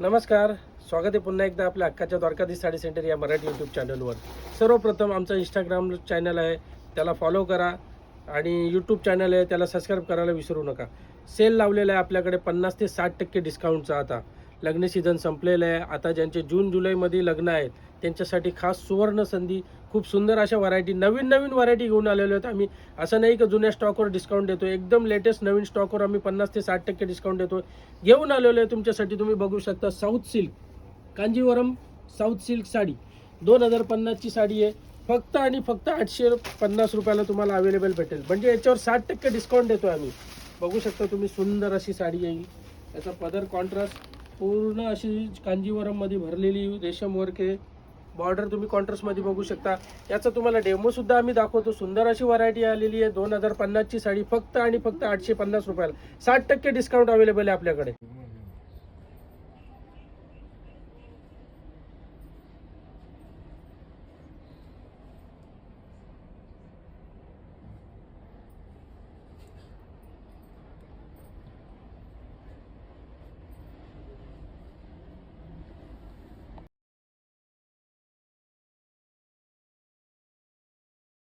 नमस्कार स्वागत आहे पुन्हा एकदा आपल्या अक्काच्या द्वारकाधीश साडी सेंटर या मराठी यूट्यूब चॅनलवर सर्वप्रथम आमचं इंस्टाग्राम चॅनल आहे त्याला फॉलो करा आणि यूट्यूब चॅनल आहे त्याला सबस्क्राईब करायला विसरू नका. सेल लावलेला आहे आपल्याकडे पन्नास ते साठ टक्के डिस्काउंटचा आता. लग्न सीझन संपलेलं आहे. आता ज्यांचे जून जुलैमध्ये लग्न आहेत त्यांच्यासाठी खास सुवर्ण संधी खूप सुंदर अशा व्हरायटी नवीन नवीन व्हरायटी घेऊन आलेलो आहेत आम्ही. असं नाही की जुन्या स्टॉकवर डिस्काउंट देतो एकदम लेटेस्ट नवीन स्टॉकवर आम्ही पन्नास ते साठ टक्के डिस्काउंट देतो घेऊन आलेलो आहे तुमच्यासाठी. तुम्ही बघू शकता south silk Kanjeevaram south silk sari. दोन हजार पन्नासची साडी आहे. फक्त आणि फक्त आठशे पन्नास रुपयाला तुम्हाला अवेलेबल भेटेल. म्हणजे याच्यावर साठ टक्के डिस्काउंट देतो आम्ही. बघू शकता तुम्ही सुंदर अशी साडी येईल. याचा पदर कॉन्ट्रास्ट पूर्ण अशी कांजीवरममध्ये भरलेली रेशम वर्क आहे. बॉर्डर तुम्ही कॉन्ट्रास्टमध्ये बघू शकता. याचा तुम्हाला डेमो सुद्धा आम्ही दाखवतो. सुंदर अशी व्हरायटी आलेली आहे. दोन हजार पन्नासची साडी फक्त आणि फक्त आठशे पन्नास रुपयाला. साठ टक्के डिस्काउंट अवेलेबल आहे आपल्याकडे.